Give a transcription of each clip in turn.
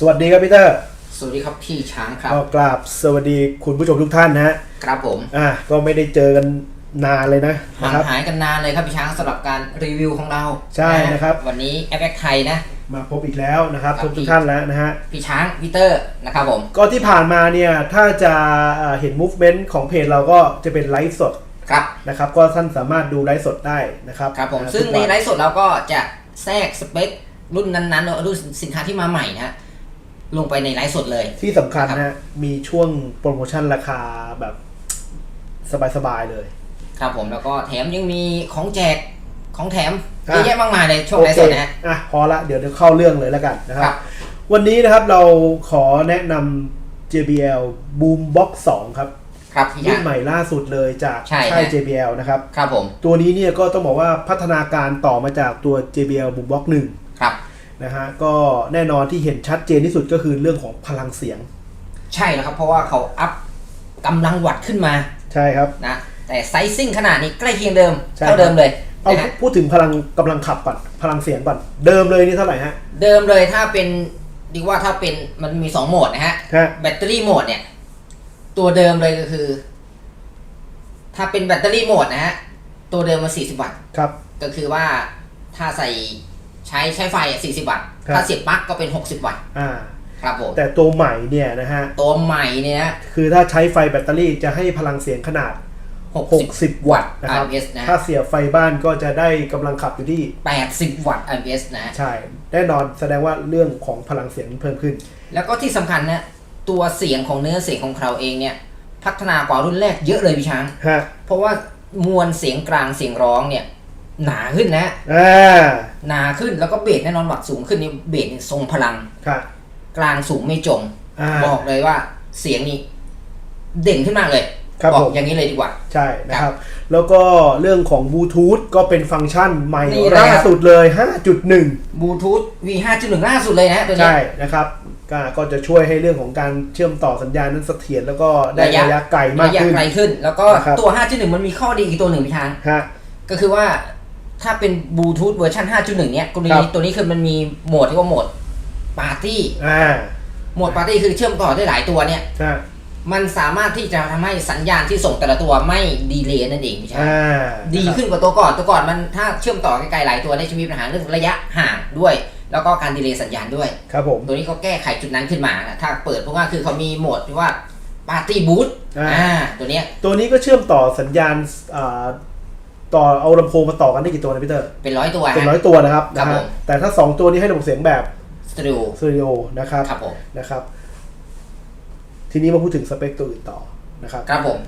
สวัสดีครับพีเตอร์สวัสดีครับพี่ช้างครับก็กราบสวัสดีคุณผู้ชมทุกท่านนะฮะครับผมอะก็ไม่ได้เจอกันนานเลยนะห่านะงครับหายกันนานเลยครับพี่ช้างสำหรับการรีวิวของเราใช่นะครับ วันนี้แอปแอไทยนะ มาพบอีกแล้วนะครับครับทุกพี่ทุกท่านแล้วนะฮะพี่ช้างพีเตอร์นะครับผมก็ที่ผ่านมาเนี่ยถ้าจะอ่าเห็น movement ของเพจเราก็จะเป็นไลฟ์สดครับนะครับก็ท่านสามารถดูไลฟ์สดได้นะครับครับผมนะซึ่งทุกในวันไลฟ์สดเราก็จะแทรกสเปครุ่นนั้นๆเนอะรุ่นสินค้าที่มาใหม่นะฮะ ลงไปในไลฟ์สดเลย ที่สำคัญนะฮะมีช่วงโปรโมชั่นราคาแบบสบายๆเลย ครับผมแล้วก็แถมยังมีของแจกของแถมอะเยอะแยะมากมายเลยช่วงไลฟ์สดนะฮะอะพอละเดี๋ยวเดี๋ยวเข้าเรื่องเลยแล้วกันนะคครัรับบวันนี้นะครับเราขอแนะนำ JBL Boombox 2 ครับครับพี่รุ่ช้านงใหม่ล่าสุดเลยจากใช่ค่ายฮะ JBL นะครับ ครับผม ตัวนี้เนี่ยก็ต้องบอกว่าพัฒนาการต่อมาจากตัว JBL Boombox ครับ1 นะฮะก็แน่นอนที่เห็นชัดเจนที่สุดก็คือเรื่องของพลังเสียง ใช่แล้วครับ เพราะว่าเขาอัพกำลังวัตต์ขึ้นมาใช่ครับนะแต่ไซซิ่งขนาดนี้ใกล้เคียงเดิมใช่เท่าเดิมเลยเอานะฮะพูดถึงพลังกำลังขับก่อนพลังเสียงก่อนเดิมเลยนี่เท่าไหร่ฮะ เดิมเลยถ้าเป็นดีว่าถ้าเป็นมันมีสองโหมดนะฮะฮะ แบตเตอรี่โหมดเนี่ย ตัวเดิมเลยก็คือ ถ้าเป็นแบตเตอรี่โหมดนะฮะ ตัวเดิมมัน40 วัตต์ครับ ก็คือว่าถ้าใส่ ใช้ใช้ไฟอะ40 วัตต์ ครับ ถ้าเสียบปลั๊กก็เป็น 60 วัตต์อ่า ครับผม แต่ตัวใหม่เนี่ยนะฮะ ตัวใหม่เนี่ยนะคือถ้าใช้ไฟแบตเตอรี่จะให้พลังเสียงขนาด 60 60 วัตต์นะครับ RMS นะ ถ้าเสียบไฟบ้านก็จะได้กำลังขับอยู่ที่ 80 วัตต์ RMS นะฮะใช่ แน่นอนแสดงว่าเรื่องของพลังเสียงเพิ่มขึ้น แล้วก็ที่สำคัญนะตัวเสียงของเนื้อเสียงของเราเองเนี่ย พัฒนากว่ารุ่นแรกเยอะเลยพี่ช้าง ฮะ เพราะว่ามวลเสียงกลางเสียงร้องเนี่ย หนาขึ้นนะอ่าหนาขึ้นแล้วก็เบสแน่นอนวัดสูงขึ้นนี่เบสนี่ทรงพลังค่ะกลางสูงไม่จม อ่า บอกเลยว่าเสียงนี้เด่นขึ้นมากเลยครับบอกผม อย่างนี้เลยดีกว่า ใช่นะครับ แล้วก็เรื่องของบลูทูธก็เป็นฟังก์ชันใหม่นี่เลยล่าครับสุดเลย 5.1 บลูทูธ V 5.1ล่าสุดเลยนะตัวนี้ ใช่นะครับก็ก็จะช่วยให้เรื่องของการเชื่อมต่อสัญญาณนั้นเสถียรแล้วก็ได้ระยะ ระยะไกลมากระยะขึ้น ไกลขึ้น แล้วก็นะครับ ตัว 5.1 มันมีข้อดีอีกตัวหนึ่งพี่ช้าง ฮะ ก็คือว่า ถ้าเป็นบลูทูธเวอร์ชัน5.1 เนี่ยตัวครันี้บตัวนี้คือมันมีโหมดที่ว่าโหมดปาร์ตี้อ่าโหมดปาร์ตี้คือเชื่อมต่อได้หลายตัวเนี่ยใช่มันสามารถที่จะทำให้สัญญาณที่ส่งแต่ละตัวไม่ดีเลย์นั่นเองพี่ช้างอ่าดีขึ้นกว่าตัวก่อนตัวก่อนมันถ้าเชื่อมต่อไกลๆหลายตัวได้จะมีปัญหาเรื่องระยะห่างด้วย แล้วก็การดีเลย์สัญญาณด้วย ครับผม ตัวนี้เขาแก้ไขจุดนั้นขึ้นมานะถ้าเปิดเพราะว่าคือเขามีโหมดที่ว่าปาร์ตี้บูทอ่าอ่าตัวเนี้ยตัวนี้ก็เชื่อมต่อสัญญาณอ่า ต่อเอาลำโพงมาต่อกันได้กี่ตัวนะพี่เตอร์เป็นร้อยตัวเป็นฮะร้อยตัวนะครับครับนะผฮะมแต่ถ้า 2 ตัวนี้ให้ระบบเสียงแบบสตูดิโอสตูดิโอนะครับครับผมนะครับ ทีนี้มาพูดถึงสเปคตัวอื่นต่อ นะครับครับผม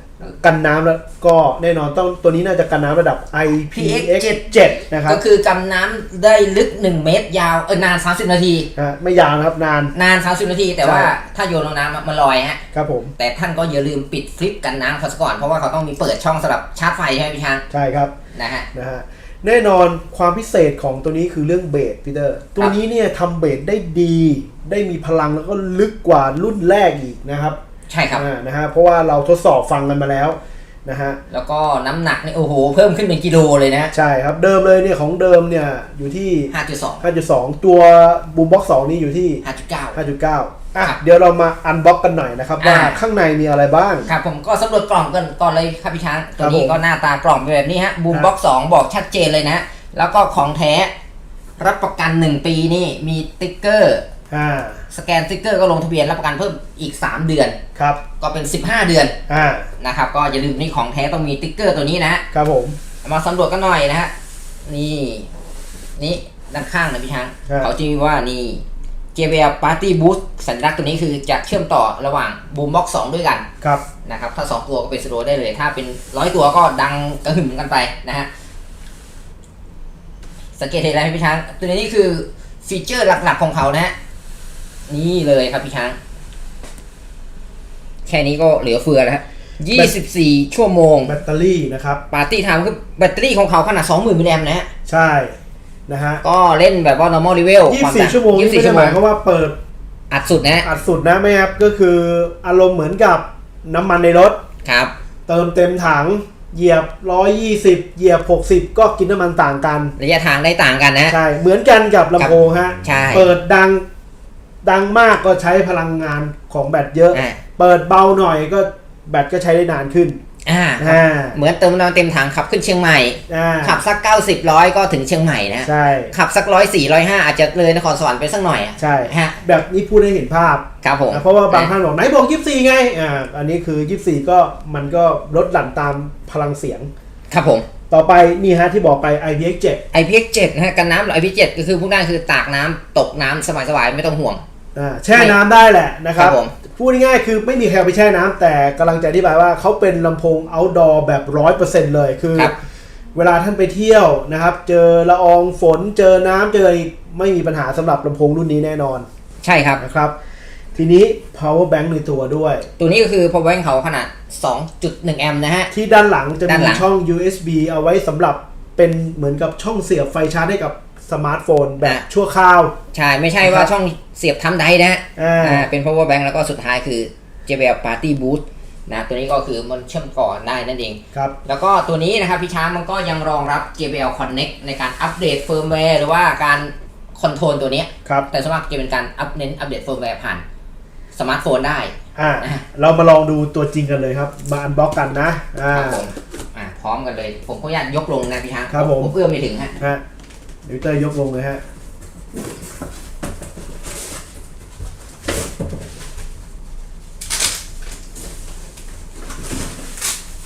กันน้ำแล้วก็แน่นอนต้องตัวนี้น่าจะกันน้ำระดับ IPX7 นะครับ ก็คือกำน้ำได้ลึก 1 เมตรยาวเออนาน 30 นาทีฮะไม่ยาวนะครับนานนาน 30 นาที แต่ใช่ว่าถ้าโยนลงน้ำอะมันลอยฮะครับผมแต่ท่านก็อย่าลืมปิดฟลิปกันน้ำเขาซะก่อน เพราะว่าเขาต้องมีเปิดช่องสำหรับชาร์จไฟใช่ไหมพี่ช้างใช่ครับนะฮะนะฮะแน่นอนความพิเศษของตัวนี้คือเรื่องเบสพีเตอร์ตัวนี้เนี่ยทำเบสได้ดี ได้มีพลังแล้วก็ลึกกว่ารุ่นแรกอีกนะครับ ใช่ครับอ่านะฮะเพราะว่าเราทดสอบฟังกันมาแล้วนะฮะแล้วก็น้ำหนักนี่โอ้โห เพิ่มขึ้นเป็นกิโลเลยนะใช่ครับเดิมเลยเนี่ยของเดิมเนี่ยอยู่ที่5.2 5.2 ตัวบูมบ็อก2นี่อยู่ที่5.9 5.9 อะครับเดี๋ยวเรามาอันบ็อกกันหน่อยนะครับอ่าว่า ข้างในมีอะไรบ้าง ครับผมก็สำรวจกล่องกันก่อนเลยครับพี่ช้างตัวนี้ผมก็หน้าตากล่องเป็นแบบนี้ฮะบูมครับบ็อกสองบอกชัดเจนเลยนะ แล้วก็ของแท้ รับประกัน 1 ปีนี่มีติ๊กเกอร์ อ่าสแกนติ๊กเกอร์ก็ลงทะเบียนรับประกันเพิ่มอีก 3 เดือน ครับก็เป็น 15 เดือนอ่านะครับ ก็อย่าลืมนี่ของแท้ต้องมีติ๊กเกอร์ตัวนี้นะฮะครับผมเอามาสำรวจกันหน่อยนะฮะนี่นี่ด้านข้างนะพี่ช้างครับเขาจะมีว่านี่ JBL Party Boost สัญลักษณ์ตัวนี้คือจะเชื่อมต่อระหว่างบูมบ็อกสองด้วยกันครับนะครับ ถ้า 2 ตัวก็เป็นสโลได้เลย ถ้าเป็นร้อยตัวก็ดังกระหึ่มกันไปนะฮะสังเกตเห็นอะไรไหมพี่ช้างตัวนี้คือฟีเจอร์หลักๆของเขานะฮะ นี่เลยครับพี่ช้าง แค่นี้ก็เหลือเฟือแล้วฮะ24ชั่วโมง แบตเตอรี่นะครับ ปาร์ตี้ไทม์คือแบตเตอรี่ของเขาขนาด20,000มิลลิแอมป์นะฮะ ใช่นะฮะก็เล่นแบบว่า normal level 24ชั่วโมงนี่ไม่24ได้ชั่วหโมมางยความว่าเปิดอัดสุดนะฮะอัดสุดนะไม่ครับ ก็คืออารมณ์เหมือนกับน้ำมันในรถครับ เติมเต็มถังเหยียบ120เหยียบ60ก็กินน้ำมันต่างกัน ระยะทางได้ต่างกันนะฮะใช่ เหมือนกันกับลำโพงฮะใช่เปิดดัง ดังมากก็ใช้พลังงานของแบตเยอะ อ่าเปิดเบาหน่อยก็แบตก็ใช้ได้นานขึ้นอ่าอ่าเหมือนเติมน้ำมันเต็มถังขับขึ้นเชียงใหม่ อ่าขับสัก 90ร้อยก็ถึงเชียงใหม่นะ ใช่ขับสักร้อยสี่ร้อยห้าอาจจะเลยนครสวรรค์ไปสักหน่อยอะใช่ ฮะแบบนี้พูดให้เห็นภาพครับผมนะเพราะว่าบางท่านบอกไหนบอกยี่สี่ไงอ่าอันนี้คือยี่สี่ก็มันก็ลดหลั่นตามพลังเสียง ครับผม ต่อไปนี่ฮะที่บอกไป IPX 7 IPX7 นะฮะกันน้ำหรือ IPX7 ก็คือพวกนั้นคือตากน้ำตกน้ำสบายๆไม่ต้องห่วง อ่าแช่น้ำได้แหละนะครับ ครับผม พูดง่ายๆคือไม่มีใครเอาไปแช่น้ำแต่กำลังจะอธิบายว่าเขาเป็นลำโพง outdoor แบบร้อยเปอร์เซ็นต์เลยคือ ครับ เวลาท่านไปเที่ยวนะครับ เจอละอองฝนเจอน้ำเจออะไรไม่มีปัญหาสำหรับลำโพงรุ่นนี้แน่นอนใช่ครับ นะครับ ทีนี้ power bank ในตัวด้วย ตัวนี้ก็คือ power bank เขาขนาด 2.1 แอมป์นะฮะ ที่ด้านหลังจะด้านมีหลัง ช่อง USB เอาไว้สำหรับเป็นเหมือนกับช่องเสียบไฟชาร์จให้กับสมาร์ทโฟนแบบชั่วคราว ใช่ ไม่ใช่ว่าช่องเสียบทำไดนะฮะอ่า อ่าเป็น power bank แล้วก็สุดท้ายคือ JBL Party Boost นะตัวนี้ก็คือมันเชื่อมต่อได้นั่นเอง ครับ แล้วก็ตัวนี้นะครับพี่ช้างมันก็ยังรองรับ JBL Connect ในการอัปเดตเฟิร์มแวร์หรือว่าการคอนโทรลตัวเนี้ย ครับ แต่ส่วนมากจะเป็นการอัปเน้นอัปเดตเฟิร์มแวร์ผ่าน สมาร์ทโฟนได้ อ่าอะ เรามาลองดูตัวจริงกันเลยครับ มาอันบ็อกกันนะอ่า ครับผมอ่าพร้อมกันเลย ผมขออนุญาตยกลงนะพี่ช้างครับผม เอื้อมไม่ถึงฮะฮะเดี๋ยวเตอร์ยกลงเลยฮะ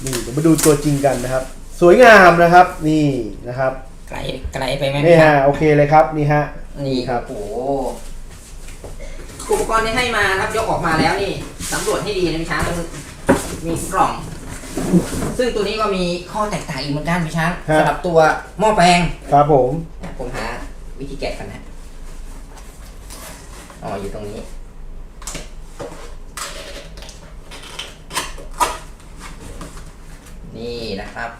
นี่เดี๋ยวมาดูตัวจริงกันนะครับ สวยงามนะครับ นี่นะครับ ไกลไกลไปไหมนี่พี่ช้าฮะงโอเคเลยครับนี่ฮะ นี่ครับ โอ้โห อุปกรณ์ที่ให้มาครับยกออกมาแล้วนี่สำรวจให้ดีนะพี่ช้างมันมีกล่อง ซึ่งตัวนี้ก็มีข้อแตกต่างอีกเหมือนกันพี่ช้างสำหรับตัวหม้อแปลงครับผม ผมหาวิธีแกะกันนะอ๋ออยู่ตรงนี้ นี่นะครับ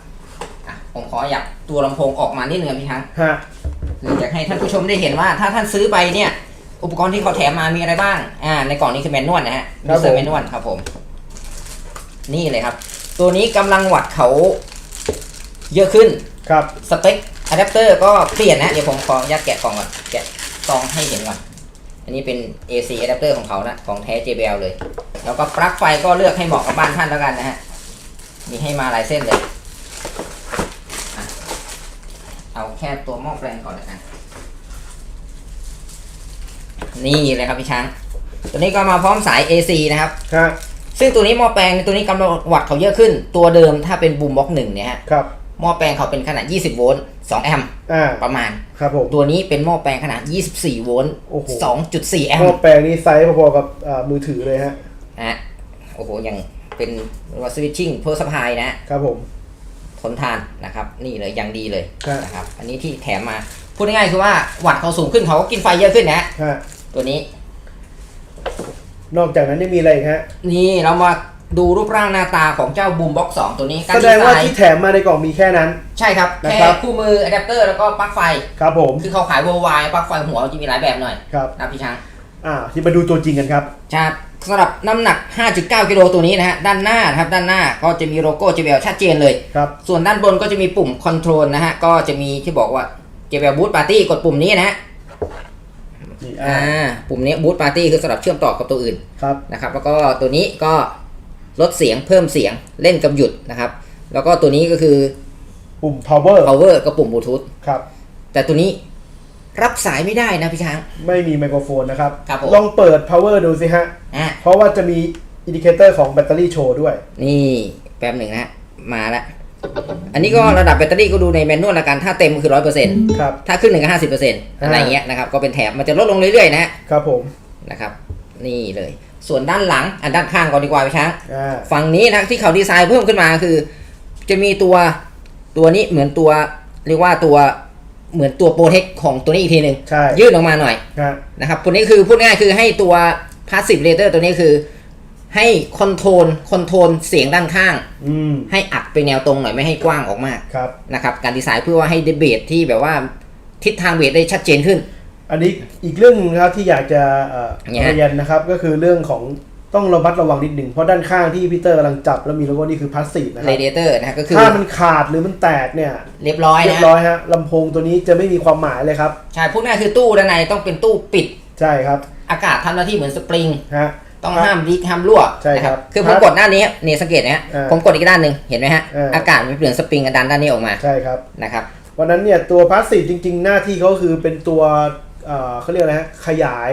อะผมขออยากตัวลำโพงออกมานิดนึงพี่ช้าง ฮะคืออยากให้ท่านผู้ชมได้เห็นว่าถ้าท่านซื้อไปเนี่ย อุปกรณ์ที่เขาแถมมามีอะไรบ้าง อ่า ในกล่องนี้คือแมนนวลนะฮะครับเซอผมร์แมนนวลครับผม นี่เลยครับ ตัวนี้กำลังวัดเขาเยอะขึ้น ครับ สเปคอะแดปเตอร์ก็เปลี่ยนนะ เดี๋ยวผมขออนุญาตแกะกล่องก่อน แกะซองให้เห็นก่อน อันนี้เป็น AC อะแดปเตอร์ของเขานะ ของแท้ JBL เลย แล้วก็ปลั๊กไฟก็เลือกให้เหมาะกับบ้านท่านแล้วกันนะฮะ มีให้มาหลายเส้นเลยอะเอาแค่ตัวหม้อแปลงก่อนแล้วกัน นี่เลยครับพี่ช้าง ตัวนี้ก็มาพร้อมสาย AC นะครับฮะซึ่งตัวนี้หม้อแปลงตัวนี้กำลังวัดเขาเยอะขึ้น ตัวเดิมถ้าเป็นบูมบ็อกหนึ่งเนี่ยฮะครับ หม้อแปลงเขาเป็นขนาด 20 โวลต์ 2 แอมป์อ่า ประมาณ ครับผม ตัวนี้เป็นหม้อแปลงขนาด 24 โวลต์ โอ้โห 2.4 แอมหม้อป์แปลงนี้ไซส์พอๆกับอ่ามือถือเลยฮะ นะฮะโอ้โหยังเป็นว่าสวิตชิ่งเพื่อสปายนะฮะ ครับผม ทนทานนะครับ นี่เลยยังดีเลยครับ นะครับ อันนี้ที่แถมมา พูดง่ายๆคือว่าวัดเขาสูงขึ้นเขาก็กินไฟเยอะขึ้นนะฮะฮะ ตัวนี้ นอกจากนั้นยังมีอะไรอีกฮะนี่เรามาดูรูปร่างหน้าตาของเจ้าบูมบ็อก2ตัวนี้การแสดดีงไซว่าน์ที่แถมมาในกล่องมีแค่นั้น ใช่ครับ นะแค่ครับ คู่มืออะแดปเตอร์แล้วก็ปลั๊กไฟ ครับผมคือเขาขายเวอร์ไวปลั๊กไฟหัวจะมีหลายแบบหน่อยครับ นะพี่ช้าง อ่า ที่มาดูตัวจริงกันครับจะสำหรับน้ำหนัก 5.9 กิโลตัวนี้นะฮะ ด้านหน้านะครับ ด้านหน้าก็จะมีโลโก้ JBL ชัดเจนเลย ครับ ส่วนด้านบนก็จะมีปุ่มคอนโทรลนะฮะ ก็จะมีที่บอกว่า JBL Boot Party กดปุ่มนี้นะฮะนี่ อ่าอ่าปุ่มนี้ Boot Party คือสำหรับเชื่อมต่อกับตัวอื่นครับนะครับ แล้วก็ตัวนี้ก็ลดเสียงเพิ่มเสียงเล่นกับหยุดนะครับ แล้วก็ตัวนี้ก็คือปุ่ม power power กับปุ่มบลูทูธครับ แต่ตัวนี้รับสายไม่ได้นะพี่ช้าง ไม่มีไมโครโฟนนะครับครับผมลองเปิด power ดูสิฮะ อะเพราะว่าจะมีอินดิเคเตอร์ของแบตเตอรี่โชว์ด้วย นี่แป๊บหนึ่งนะฮะมาแล้ว อันนี้ก็ระดับแบตเตอรี่ก็ดูในแมนนวลละกัน ถ้าเต็มคือร้อยเปอร์เซ็นต์ครับ ถ้าขึ้นหนึ่งก็ห้าสิบเปอร์เซ็นต์อะไรเงี้ยนะครับ ก็เป็นแถบมันจะลดลงเรื่อยๆนะฮะครับผมนะครับ นี่เลย ส่วนด้านหลังอันด้านข้างก่อนดีกว่าพี่ช้างอ่าฝั่งนี้นะที่เขาดีไซน์เพิ่มขึ้นมาคือ จะมีตัวตัวนี้เหมือนตัว เรียกว่าตัวเหมือนตัวโปรเทคของตัวนี้อีกทีหนึ่งใช่ยื่นออกมาหน่อยฮะนะครับตัวนี้คือพูดง่ายๆคือให้ตัว passive rater ตัวนี้คือ ให้คอนโทรลคอนโทรลเสียงด้านข้าง อืมให้อัดไปแนวตรงหน่อยไม่ให้กว้างออกมากครับ นะครับการดีไซน์เพื่อว่าให้ได้เบสที่แบบว่าทิศทางเบสได้ชัดเจนขึ้น อันนี้อีกเรื่องหนึงนะครับที่อยากจะเอ่อเนี่ยฮะเรียนนะครับ ก็คือเรื่องของต้องระมัดระวังนิดหนึ่งเพราะด้านข้างที่พีเตอร์กำลังจับแล้วมีโลโก้นี่คือพลาสติกนะคเรรับเดเตอร์นะฮะก็คือถ้ามันขาดหรือมันแตกเนี่ยเรียบร้อยเรียนะบร้อยฮะลำโพงตัวนี้จะไม่มีความหมายเลยครับ ใช่พูดง่ายๆคือตู้ด้านในต้องเป็นตู้ปิด ใช่ครับอากาศทำหน้าที่เหมือนสปริง ฮะ ต้องห้ามลีกห้ามรั่วใช่ครับนะคือผมกดด้านนี้เนี่ยสังเกตนะฮะเออผมกดอีกด้านหนึ่งเห็นไหมฮะเออออากาศมันเปลี่ยนสปริงกับดันด้านนี้ออกมาใช่ครับนะครับวันนั้นเนี่ยตัวพาสซีฟจริง ๆ หน้าที่เขาคือเป็นตัวเอ่อเขาเรียกอะไรฮะขยาย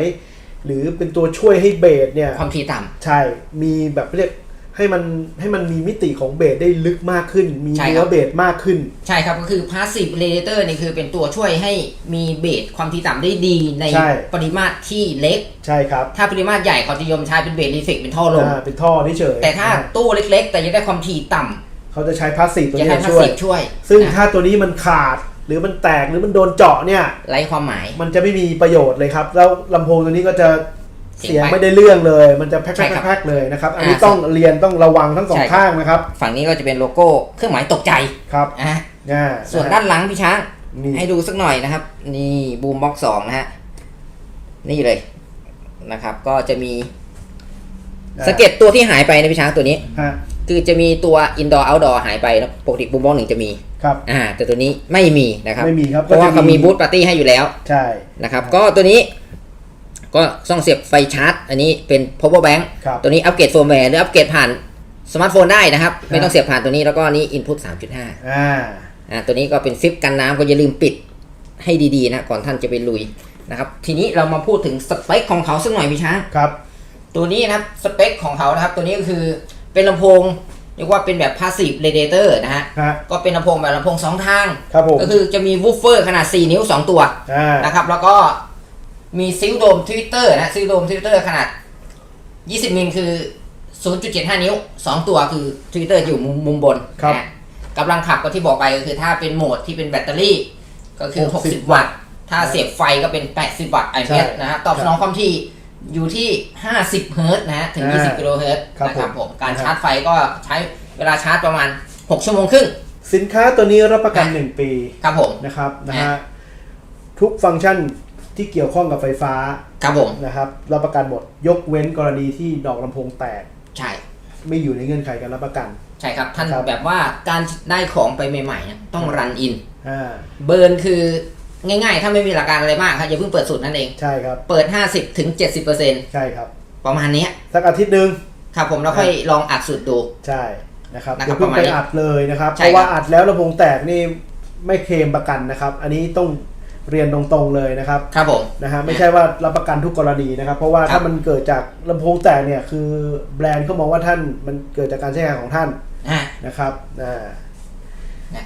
หรือเป็นตัวช่วยให้เบสเนี่ยความถี่ต่ำใช่มีแบบเรียก ให้มันให้มันมีมิติของเบสได้ลึกมากขึ้น มีใช่ครับ เนื้อเบสมากขึ้น ใช่ครับก็คือ passive radiator นี่คือเป็นตัวช่วยให้มีเบสความถี่ต่ำได้ดีในใช่ ปริมาตรที่เล็ก ใช่ครับถ้าปริมาตรใหญ่เขาจะนิยมใช้เป็นเบสรีเฟกเป็นท่อลม อ่าเป็นท่อนี่เฉยแต่ถ้านะตู้เล็กๆ แต่ยังได้ความถี่ต่ำเขาจะใช้พาสซีฟตัวจะนี้ให้มาพาสช่วยซีฟช่วยซึ่งนะถ้าตัวนี้มันขาดหรือมันแตกหรือมันโดนเจาะเนี่ย ไร้ความหมาย มันจะไม่มีประโยชน์เลยครับ แล้วลำโพงตัวนี้ก็จะ เสีเสียยงงไปไม่ได้เรื่องเลย มันจะแพใช่ครับ๊กๆๆเลยนะครับ อันนี้อ่าต้องเรียนต้องระวังทั้งสองใช่ครับข้างนะครับ ฝั่งนี้ก็จะเป็นโลโก้เครื่องหมายตกใจครับอะอ่าส่วนนะฮะด้านหลังพี่ช้างนี่ให้ดูสักหน่อยนะครับ นี่บูมบ็อกสองนะฮะนี่เลยนะครับ ก็จะมีสเก็ตตัวที่หายไปนะพี่ช้างตัวนี้ฮะคือจะมีตัว indoor outdoor หายไปนะปกติบูมบ็อกหนึ่งจะมีครับอ่าแต่ตัวนี้ไม่มีนะครับไม่มีครับเพราะว่าก็จะมีเขามีบูธปาร์ตี้ให้อยู่แล้ว ใช่นะครับ ก็ตัวนี้ ก็ซ่องเสียบไฟชาร์จ อันนี้เป็น power bank ครับตัวนี้อัปเกรดเฟิร์มแวร์หรืออัปเกรดผ่านสมาร์ทโฟนได้นะครับ ไม่ต้องเสียบผ่านตัวนี้แล้วก็นี่ input 3.5อ่าอ่าตัวนี้ก็เป็นฟิปกันน้ำก็อย่าลืมปิดให้ดีๆนะก่อนท่านจะไปลุยนะครับทีนี้เรามาพูดถึงสเปคของเขาสักหน่อยพี่ช้างครับตัวนี้นะครับสเปคของเขานะครับ ตัวนี้ก็คือเป็นลำโพงเรียกว่าเป็นแบบ passive radiator นะฮะฮะก็เป็นลำโพงแบบลำโพงสองทางครับผมก็คือจะมีวูฟเฟอร์ขนาด 4 นิ้ว 2 ตัวอ่านะครับแล้วก็ มีซิลโดมทวิตเตอร์นะซิลโดมทวิตเตอร์ขนาด 20 มิลคือ 0.75 นิ้ว 2 ตัวคือทวิตเตอร์อยู่มุมมุมบนครับนะกำลังขับก็ที่บอกไปก็คือถ้าเป็นโหมดที่เป็นแบตเตอรี่ ก็คือ 60 60วัตต์ ถ้าเสียบไฟก็เป็น 80 วัตต์ไอเมสใช่นะฮะตอบสนองความถี่อยู่ที่ 50 เฮิรตซ์นะฮะถึงอ่า20 กิโลเฮิรตซ์ครับนะครับผมผมการนะครับชาร์จไฟก็ใช้เวลาชาร์จประมาณ 6 ชั่วโมงครึ่งสินค้าตัวนี้รับประกันอะ1ปี ครับผมนะครับนะอะฮะทุกฟังก์ชัน ที่เกี่ยวข้องกับไฟฟ้าครับผมนะครับรับประกันหมดยกเว้นกรณีที่ดอกลำโพงแตกใช่ไม่อยู่ในเงื่อนไขการรับประกัน ใช่ครับ ท่านครับ แบบว่าการได้ของไปใหม่ๆเนี่ยต้องรันอิน อ่าเบิร์นคือง่ายๆ ถ้าไม่มีหลักการอะไรมากครับอย่าเพิ่งเปิดสูตรนั่นเอง ใช่ครับ เปิด 50ถึง70%ใช่ครับ ประมาณเนี้ยสักอาทิตย์หนึ่งครับผมแล้วค่อยลองอัดสูตรดู ใช่นะครับนะครับอย่าเพิ่งประมาณไปนี้อัดเลยนะครับ ใช่เพราะว่าครับ อัดแล้วลำโพงแตกนี่ไม่เคลมประกันนะครับ อันนี้ต้อง เรียนตรงๆเลยนะครับครับผมนะฮะไม่ใช่ว่ารับประกันทุกกรณีนะครับ เพราะว่าครับถ้ามันเกิดจากลำโพงแตกเนี่ยคือแบรนด์เขามองว่าท่านมันเกิดจากการใช้งานของท่านอะนะครับอ่านะ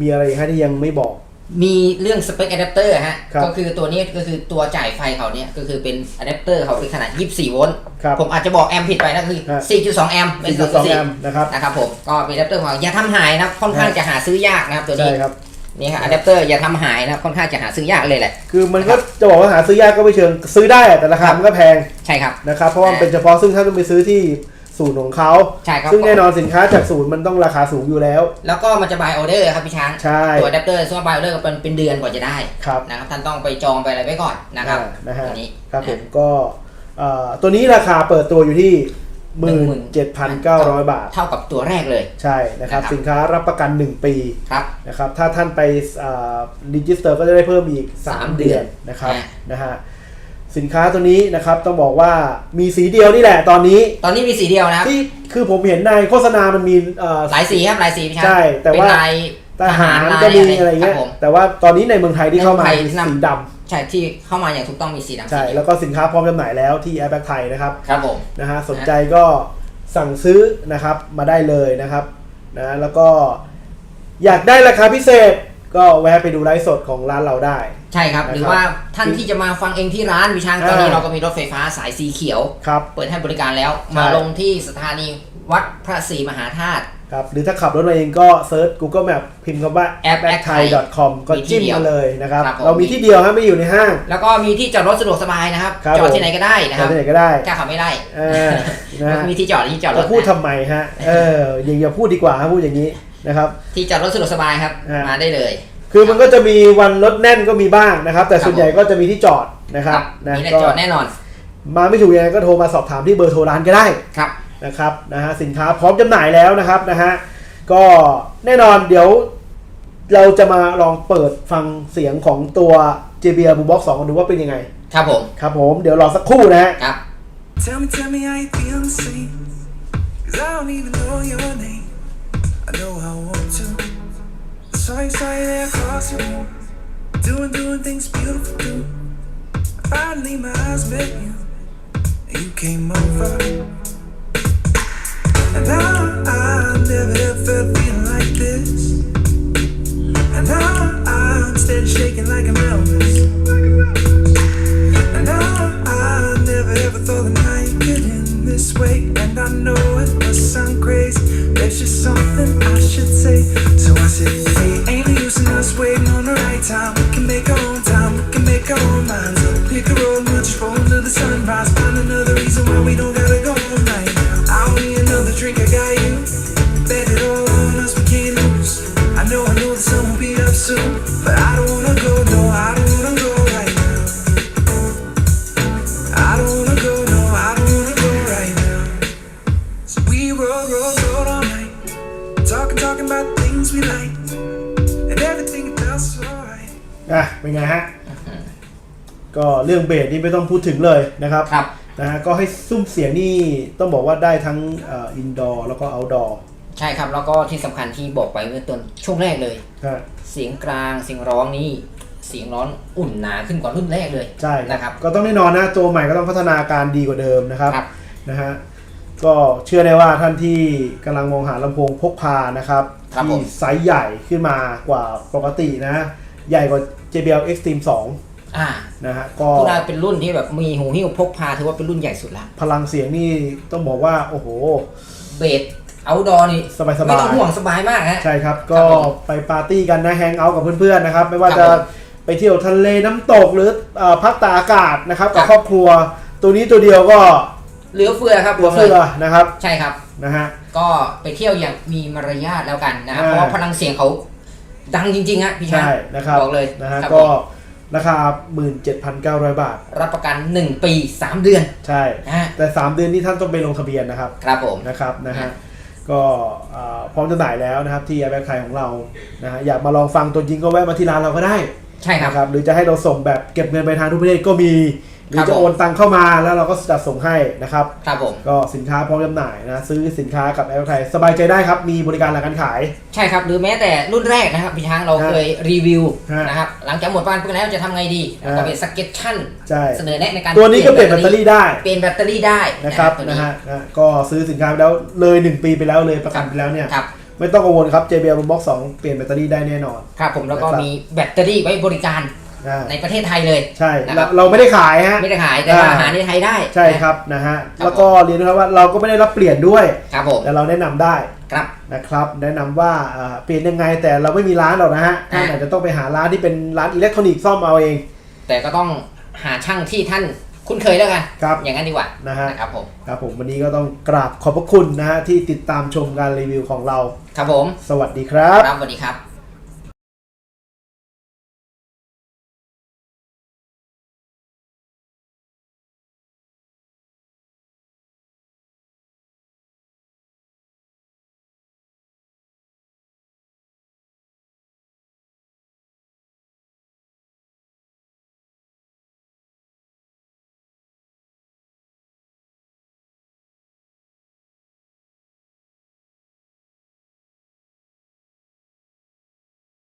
มีอะไรอีกฮะที่ยังไม่บอก มีเรื่องสเปคอะแดปเตอร์ฮะครับก็คือตัวนี้ก็คือตัวจ่ายไฟเขาเนี่ยก็คือเป็นอะแดปเตอร์เขาเป็นขนาด 24 โวลต์ครับผมอาจจะบอกแอมป์ผิดไปนะคือฮะ4.2 แอมป์เป็น4.2แอมป์นะครับ นะครับผม ก็เป็นอะแดปเตอร์ของเขาอย่าทำหายนะครับค่อนข้างฮะจะหาซื้อยากนะครับตัวใช่นี้ครับ นี่ครับอะแดปเตอร์อย่าทำหายนะครับค่อนข้างจะหาซื้อยากเลยแหละ คือมันก็จะบอกว่าหาซื้อยากก็ไม่เชิงซื้อได้อะแต่ราคามันก็แพงใช่ครับนะครับเพราะว่ามันเป็นเฉพาะซึ่งท่านต้องไปซื้อที่ศูนย์ของเขาใช่ครับซึ่งแน่นอนสินค้าจากศูนย์มันต้องราคาสูงอยู่แล้ว แล้วก็มันจะบายออเดอร์ครับพี่ช้างใช่ตัวอะแดปเตอร์ส่วนบายออเดอร์ก็เป็นเป็นเดือนกว่าจะได้ครับนะครับท่านต้องไปจองไปอะไรไว้ก่อนนะครับอ่านะฮะตัวนี้ครับผมก็เอ่อตัวนี้ราคาเปิดตัวอยู่ที่ 17,900บาท เท่ากับตัวแรกเลย ใช่นะครับนะครับสินค้ารับประกัน 1 ปีครับนะครับถ้าท่านไปรีจิสเตอร์ก็จะได้เพิ่มอีกสาม3เดืเดืออนนนะครับอ่านะฮะสินค้าตัวนี้นะครับต้องบอกว่ามีสีเดียวนี่แหละตอนนี้ ตอนนี้มีสีเดียวนะครับที่คือผมเห็นในโฆษณามันมีเอ่อหลายสีครับหลายสีพี่ช้างใช่ แต่ว่าเป็นลายทหารลายก็มีอะไรเงี้ยคบผมแต่ว่าตอนนี้ในเมืองไทยที่เข้ามาในคือเมืองไทยสีดำ ใช่ที่เข้ามาอย่างถูกต้องมีสีดำใช่สีเดียแล้วก็สินค้าพร้อมจำหน่ายแล้วที่ a i r b a g ไทยนะครับครับผม นะฮะสนใจก็สั่งซื้อนะครับมาได้เลยนะครับนะแล้วก็อยากได้ราคาพิเศษก็แวะไปดูไลฟ์สดของร้านเราได้ ใช่ครับนะครับหรือว่าท่านที่จะมาฟังเองที่ร้านพี่ช้างตอนนี้อ่าเราก็มีรถไฟฟ้าสายสีเขียว ครับ เปิดให้บริการแล้วใช่มาลงที่สถานีวัดพระศรีมหาธาตุ ครับหรือถ้าขับรถมาเองก็เซิร์ช Google Map พิมพ์คำว่า a p p a p t h a i c o m ก็มีที่จิ้มเดียวมาเลยนะครับ ครับผม เรามีที่เดียวฮะไม่อยู่ในห้าง แล้วก็มีที่จอดรถสะดวกสบายนะครับ ครับจอดผมที่ไหนก็ได้นะจคอรัดบที่ไหนก็ได้ กล้าขับไม่ได้เออนะฮะ มีที่จอดที่จอดรจะถพูดนะทำไมฮะ เอออย่าอย่าพูดดีกว่าฮะพูดอย่างนี้นะครับ ที่จอดรถสะดวกสบายครับ อ่าม มาได้เลย คือมันก็จะมีวันรถแน่นก็มีบ้างนะครับ แต่ครับส่วนใหญ่ก็จะมีที่จอดนะครับนะมีได้ก็จอดแน่นอนมาไม่ถูกยังไงก็โทรมาสอบถามที่เบอร์โทรร้านก็ได้ ครับ นะครับนะฮะสินค้าพร้อมจำหน่ายแล้วนะครับนะฮะก็แน่นอนเดี๋ยวเราจะมาลองเปิดฟังเสียงของตัว JBL Boombox 2กันดูว่าเป็นยังไง ครับผม ครับผม เดี๋ยวรอสักครู่นะฮะครับ Tell me, tell me how you feel the same. Cause I don't even know your name. I know I want to. I saw you, saw you there across the room. Doing, doing things beautiful too. Finally, my eyes met you. And you came over. Way. And I know it must sound crazy. There's just something I should say. อะเป็นไงฮะ ก็เรื่องเบสนี่ไม่ต้องพูดถึงเลยนะครับครับ นะฮะก็ให้ซุ้มเสียงนี่ต้องบอกว่าได้ทั้งอินดอร์แล้วก็เอาท์ดอร์ใช่ครับ แล้วก็ที่สำคัญที่บอกไปเมื่อต้นช่วงแรกเลย เสียงกลางเสียงร้องนี่เสียงร้องอุ่นหนาขึ้นกว่ารุ่นแรกเลยใช่นะครับ ก็ต้องแน่นอนนะตัวใหม่ก็ต้องพัฒนาการดีกว่าเดิมนะครับครับนะฮะก็เชื่อได้ว่าท่านที่กำลังมองหาลำโพงพกพานะครับครับผที่มไซส์ใหญ่ขึ้นมากว่าปกตินะ ใหญ่กว่า JBL Extreme อ่า2นะฮะก็พูดได้เป็นรุ่นที่แบบมีหูหิ้วพกพาถือว่าเป็นรุ่นใหญ่สุดละพลังเสียงนี่ต้องบอกว่า โอ้โห เบสเอาดอนี่สบายๆ ไม่ต้องห่วงสบายมากฮะ ใช่ครับคก็รับผมไปปาร์ตี้กันนะแฮงเอาท์กับเพื่อนๆนะครับ ไม่ว่าครับจะผมไปเที่ยวทะเลน้ำตกหรือเอ่อพักตากอากาศนะครับกับครับ ครอบครัว ตัวนี้ตัวเดียวก็เหลือเฟือครับเหลือผมเฟือนะครับใช่ครับ นะฮะ ก็ไปเที่ยวอย่างมีมารยาทแล้วกันนะครับอ่า เพราะว่าพลังเสียงเขา ดังจริงๆฮะพี่ช้างใช่นะครับบอกเลยนะฮะครับก็ผมราคา 17,900 บาท รับประกัน 1 ปี 3 เดือน ใช่นะฮะแต่ 3 เดือนนี้ท่านต้องไปลงทะเบียนนะครับ ครับผม นะครับนะฮะอะก็เอ่อพร้อมจำหน่ายแล้วนะครับที่แอปแบงค์ไทยของเรา นะฮะ อยากมาลองฟังตัวจริงก็แวะมาที่ร้านเราก็ได้ ใช่ครับนะครับหรือจะให้เราส่งแบบเก็บเงินไปทางทุกประเทศก็มี หรือครับจะผมโอนตังเข้ามาแล้วเราก็จัดส่งให้นะครับ ครับผม ก็สินค้าพร้อมจำหน่ายนะ ซื้อสินค้ากับแอปไทยสบายใจได้ครับ มีบริการหลังการขาย ใช่ครับ หรือแม้แต่รุ่นแรกนะครับ พี่ช้างเราฮะเคยรีวิวฮะนะครับ หลังจากหมดบ้านเพิ่งแล้วจะทำไงดีแล้วก็ฮะเป็นสเก็ตชั่นใช่เสนอแนะในการตัวนี้ก็เปลี่ยนแบตเตอรี่ได้ เปลี่ยนแบตเตอรี่ได้นะครับตัวนะฮะนะก็ซื้อสินค้าไปแล้วเลย 1 ปีไปแล้วเลยประกันไปแล้วเนี่ยครับไม่ต้องกังวลครับ JBL Boombox 2 เปลี่ยนแบตเตอรี่ได้แน่นอน ครับผมแล้วก็นะครับมีแบตเตอรี่ไว้บริการ นะในประเทศไทยเลย ใช่นะคเรารับเราไม่ได้ขายฮะ ไม่ได้ขายแต่ว่าอ่า หาในไทยได้ใช่ครับนะฮะครับแล้วก็เรียนนะครับว่าเราก็ไม่ได้รับเปลี่ยนด้วย ครับผมแต่เราแนะนำได้ครับ นะครับ แนะนำว่าอ่าเปลี่ยนยังไงแต่เราไม่มีร้านหรอกนะฮะท่านอ่า อาจจะต้องไปหาร้านที่เป็นร้านอิเล็กทรอนิกส์ซ่อมเอาเองแต่ก็ต้องหาช่างที่ท่านคุ้นเคยแล้วกันครับอย่างนั้นดีกว่านะฮะนะครับผมครับผมวันนี้ก็ต้องกราบขอบพระคุณนะฮะที่ติดตามชมการรีวิวของเรา ครับผมสวัสดีครับ ครับสวัสดีครับ